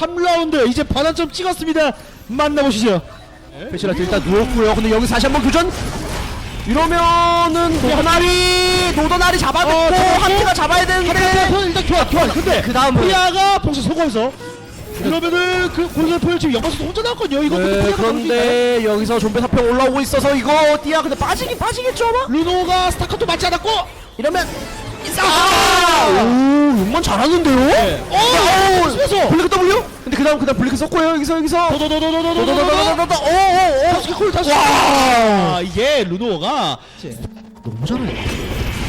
3라운드 이제 반환점 찍었습니다. 만나보시죠. 배시라트 일단 누웠고요. 근데 여기서 다시 한번 교전. 이러면은 노도나리 노도나리 잡아놓고 어, 잡았고. 한티가 잡아야 되는데 일단 일단 교환 교환. 근데 그 다음은 프리아가 봉쇄 성공해서 그러면은 그 골든포일 지금 연가수도 혼자 나왔거든요. 이거 근데 네, 프리아가 잡을 수 있나요? 그런데 여기서 좀비 사평 올라오고 있어서 이거 띠아 근데 빠지긴 빠지겠죠 아마? 루노가 스타카토 맞지 않았고 이러면 아! 오 용만 잘하는데요? 네. 어, 오, 스페서 블리크 W? 근데 그 다음 그 다음 블리크 썼고요 여기서 여기서 도도도도도도도도도 도도도도도도도 오 오 오 다시 콜 다시 와. 와 이게 루노가 너무 잘해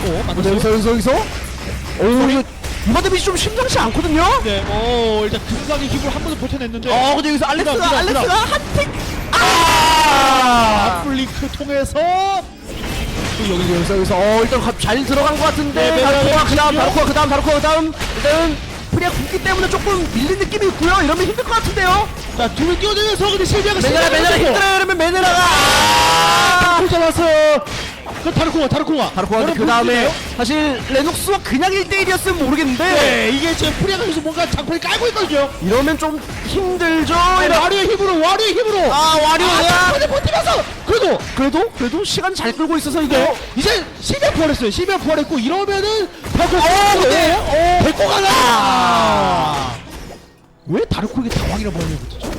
어 근데 여기서 여기서 여기서 오 이거 이번 데뷔 좀 심상치 않거든요? 네, 어 일단 등각의 힘을 한 번도 버텨냈는데 어 근데 여기서 알렉스가 알렉스가 한 틱 아 아플링크 통해서 여기서 여기서 여기서 어 일단 가- 잘 들어간 것 같은데. 네, 네, 다르코가 네, 그 다음 네. 다르코가 그 다음 다르코가 그 다음. 일단은 프리아 굳기 때문에 조금 밀린 느낌이 있고요. 이러면 힘들 것 같은데요. 자두명 뛰어들면서 근데 실비아가 메네라 메네라 힘들어요. 이러면 메네라가. 아! 콜 잡았어요. 그 다르코가 다르코가. 다르코가 그 다음에 사실 레녹스와 그냥 1대1이었으면 모르겠는데. 네 이게 지금 프리아가 여기서 뭔가 장판을 깔고 있거든요. 이러면 좀 힘들죠? 이러 와리의 힘으로 와리의 힘으로. 아 와리오야? 아 장판을 버티면서 그래도 그래도 시간 잘 끌고 있어서 이거 네, 이제 실비아 부활했어요 실비아 부활했고 이러면은 다르코 어, 네. 어. 데리고 가나 왜 다르코에게 당황이라 버리는 거죠?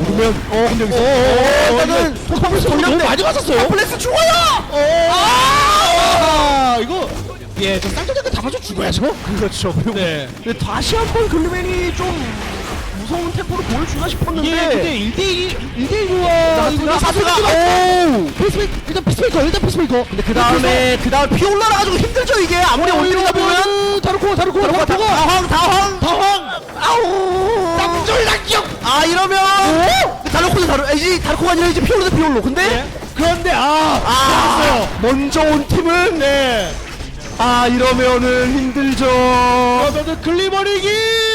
오르면 어 근데 여기서 어, 어, 어, 어, 일단은 너무 돌렸네 많이 맞았어요. 톱플레스 죽어요 아, 이거 예, 좀 쌍둥이가 잡아줘 죽어야죠. 그렇죠 그리고 네. 근데 다시 한번 글루맨이 좀 무서운 템포를 보여주나 싶었는데 이게 근데 1대1 1대1과 자, 이거 사스가. 오! 피스메이커 일단 피스메이커 일단 피스메이커. 근데 그 다음에 그 다음 피 올라가지고 힘들죠 이게? 아무리 올리다 보면. 다르코 다르코가 다르코 다황 다황. 다황. 아우. 땀쫄락경. 아 이러면 다르코는 다르 이제 다르코가 아니라 이제 피올로 대 피올로. 근데? 네. 그런데 아, 아 잘했어요. 먼저 온 팀은 네. 아 이러면은 힘들죠 그러면은 글리버릭이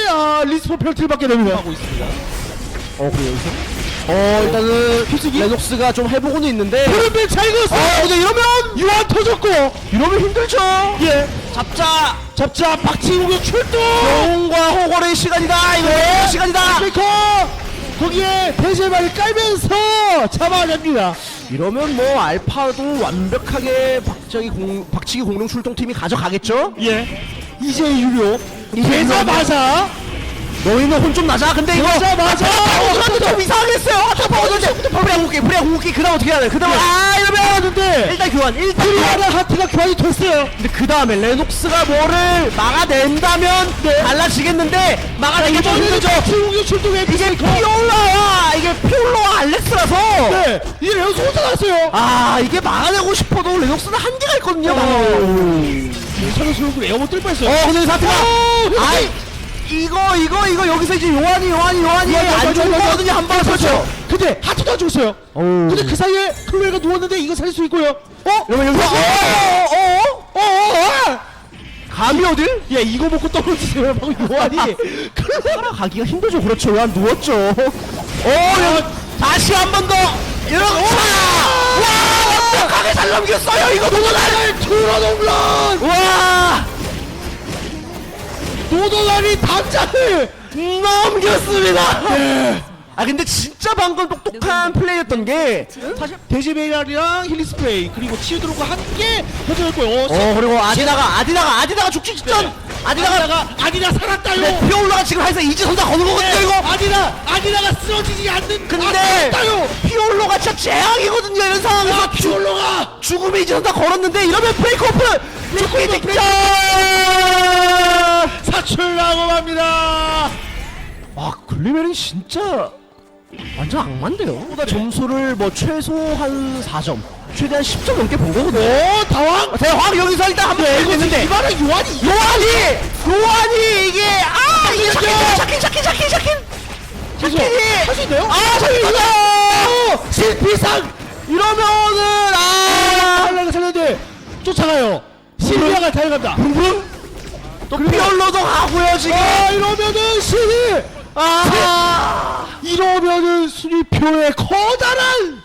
아 리스폰 펠트를 받게 됩니다. 하고 있습니다. 어 그래 여기서 어 일단은 레녹스가 좀 해보고는 있는데 그런데 차이거스. 어 근데 이러면 유한 터졌고. 이러면 힘들죠 예. 잡자 잡자 박지웅의 출동. 영웅과 호걸의 시간이다 이거 네. 시간이다 메이커 거기에 대실발을 깔면서 잡아냅니다. 이러면 뭐 알파도 완벽하게 박정희 공 박치기 공룡 출동팀이 가져가겠죠 예. 이제 유료. 이제 되자마자 너희는 혼 좀 나자. 근데 이거 되자마자 아타파워도 좀 이상하겠어요. 아타파워도 프리아 궁극기 프리아 궁극기. 그 다음 어떻게 해야 돼 그 다음 아 이러면 하는데 일단 교환 일단 교환 프리아랑 하트가 교환이 됐어요. 근데 그 다음에 레녹스가 뭐를 막아낸다면 달라지겠는데 막아내기 좀 힘들죠 박지웅의 출동에 이게 피올라와. 이게 피올라와 알렉스라서. 네. 이제 레오스 혼자 나왔어요. 아 이게 막아내고 싶어도 레녹스는 한계가 있거든요 괜찮은 소용으로 에어못 뜰 뻔했어요. 어 근데 사태가 어, 아이 이거 이거 이거 여기서 이제 요한이 요한이 요한이 안 좋은 거거든요 한 번에 그렇죠. 근데 하트도 안 죽었어요. 근데 그 사이에 클로에가 누웠는데 이거 살릴 수 있고요. 어? 이러면 여기서 어어어 어, 어, 어. 감이 어딜? 예, 이거 먹고 떨어지세요. 방금 요한이. 클로에 살아가기가 힘들죠. 그렇죠. 요한 누웠죠. 어 여기 다시 한 번더. 이러고 와! 완벽하게 잘 넘겼어요. 이거 노도날 투런 홈런! 와 노도날이 담장을 넘겼습니다. 아 근데 진짜 방금 똑똑한 플레이였던 게 사실 데시벨이랑 힐리 스프레이 그리고 치유드로가 함께 펼쳐졌고요. 어 그리고 아디다가 아디다가 아디다가 죽기 직전! 아디다가 아디다가 아디다 살았다요. 네, 피올라가 지금 해서 이지선다 거는 거거든요 네, 이거! 아디다 아디다가 쓰러지지 않는 근데 살았다요. 피올로가 진짜 재앙이거든요 이런 상황에서! 아, 피올로가! 죽음의 이지선다 걸었는데 이러면 브레이크오프 죽기 직전! 사 출나고 맙니다. 아 글리메린 진짜 완전 악마인데요? 보다 점수를 뭐 최소 한 4점 최대한 10점 넘게 본 거거든요. 오 다왕. 어, 대황 여기서 일단 한번 네, 했는데. 이만한 요한이! 요한이! 요한이 이게 아 이게. 샤킨 샤킨 샤킨 샤킨 샤킨! 할수. 있나요? 아 샤킨 이거 실비상! 이러면은 아! 탈락을 살렸는데 쫓아가요. 실비아가 달려간다. 또 피올로도 가고요 지금 아 이러면은 신이 아 이러면은 순위 표에 커다란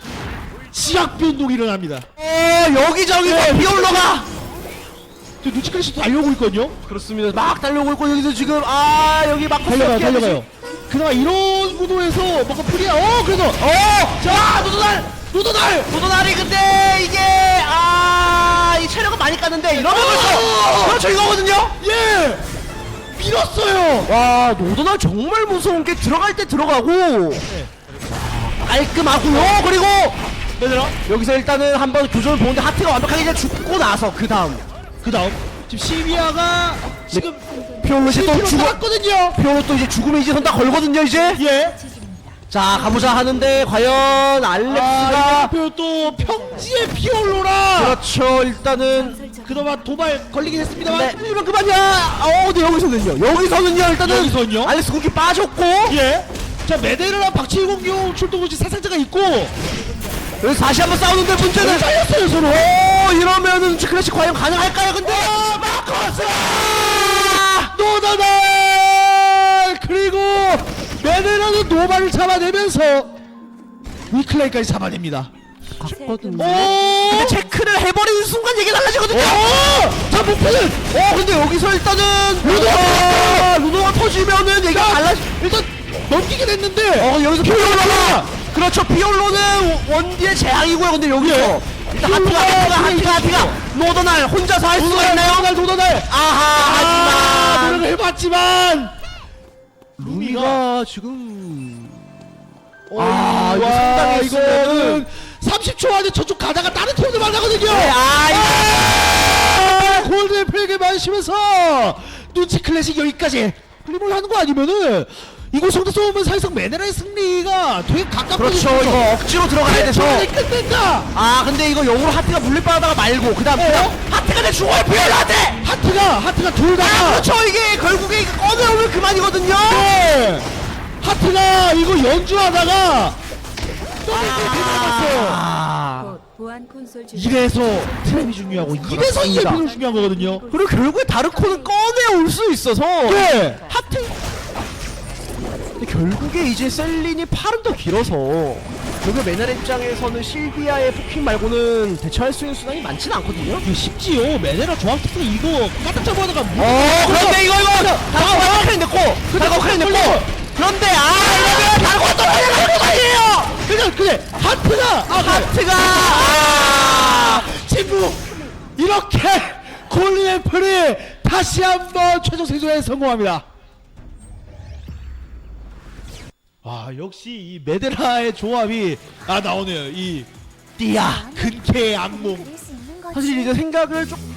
지역 변동이 일어납니다. 어, 여기저기서 피올로가 지금 누치크리시도 달려오고 있거든요. 그렇습니다. 막 달려오고 있고 여기서 지금 아 여기 막 달려가요, 달려가요. 그나마 이런 구도에서 뭔가 프리야. 어, 그래서 어! 자 노도날 노도날 노도날이 근데 이게 아 이 체력은 많이 깠는데 이러면 벌써 그렇죠 이거거든요. 예 밀었어요. 와 노도날 정말 무서운 게 들어갈 때 들어가고 깔끔하고요. 그리고 얘들아 여기서 일단은 한번 교전을 보는데 하트가 완벽하게 이제 죽고 나서 그 다음 그 다음 지금 시비아가 지금 피올로 이제 또 죽어 살았거든요. 피올로 또 이제 죽음의 이제 선다 걸거든요 이제. 예. 자 가보자 하는데 과연 알렉스가 아, 또 평지의 피올로라. 그렇죠 일단은 그나마 도발 걸리긴 했습니다만. 네 이만 그만이야 어 근데 여기서는요 여기서는요 일단은 여기서는요? 알렉스 공기 빠졌고 예. 자 메데르랑 박치공룡 출동구치 사상자가 있고 여기서 다시 한번 싸우는데 문제는 잘렸어요 서로. 오 이러면은 클래식 과연 가능할까요 근데 마커스 노다달 그리고 메데르는 노바를 잡아내면서 위클레이까지 잡아냅니다. 갔거든요. 오. 근데 체크를 해버리는 순간 얘기 달라지거든요! 오! 자 목표는! 어 근데 여기서 일단은 루도가 루도가 터지면은 얘기가 달라지 일단 넘기긴 했는데 어 여기서 피올로가! 그렇죠. 피올로는 원디의 재앙이고요. 근데 여기서 예. 일단 하트가 하트가 하트가 하트가 노도날 혼자서 할 수가 있나요? 노다달 노다달 아하 아, 하지만. 노력을 해봤지만! 루미가 지금 아 이거 상당히 이거는 30초 안에 저쪽 가다가 다른 팀도 만나거든요. 네, 아 아, 골든 플레이를 마시면서 눈치 클래식 여기까지 플리몰 하는 거 아니면은 이거 성대 쏘면 사실상 메네라의 승리가 되게 가깝거든요. 그렇죠. 이거 억지로 들어가야 돼서. 이 끝낸다 아 근데 이거 역으로 하트가 물릴바다가 말고 그 다음 그 다음 하트가 내 죽어요 피올로한테 하트가 하트가 둘 다. 아 그렇죠. 이게 결국에 이거 꺼내오면 그만이거든요. 네. 하트가 이거 연주하다가 아. 곧 보안 콘솔 주 이래서 트랩이 중요하고 이래서 그렇습니다. EMP가 중요한 거거든요. 그리고 결국에 다르코는 꺼내올 수 있어서 네. 하트. 근데 결국에 이제 셀린이 팔은 더 길어서. 결국 메날 입장에서는 실비아의 포킹 말고는 대처할 수 있는 수단이 많지는 않거든요. 이거 쉽지요. 메네라 조합 특성 이거 까딱 잡아다가 어 그런데 이거 이거! 냈고! 다르코 크레인 냈고 그런데 아 이러면 다르코가 또 다르코 아니에요! 그냥 그래 하트가 아. 하트가 아! 친구 이렇게 골린 앰플이 다시 한번 최종 생존에 성공합니다. 아 역시 이 메데라의 조합이 아 나오네요. 이 띠아 근캐의 악몽. 사실 이제 생각을 조금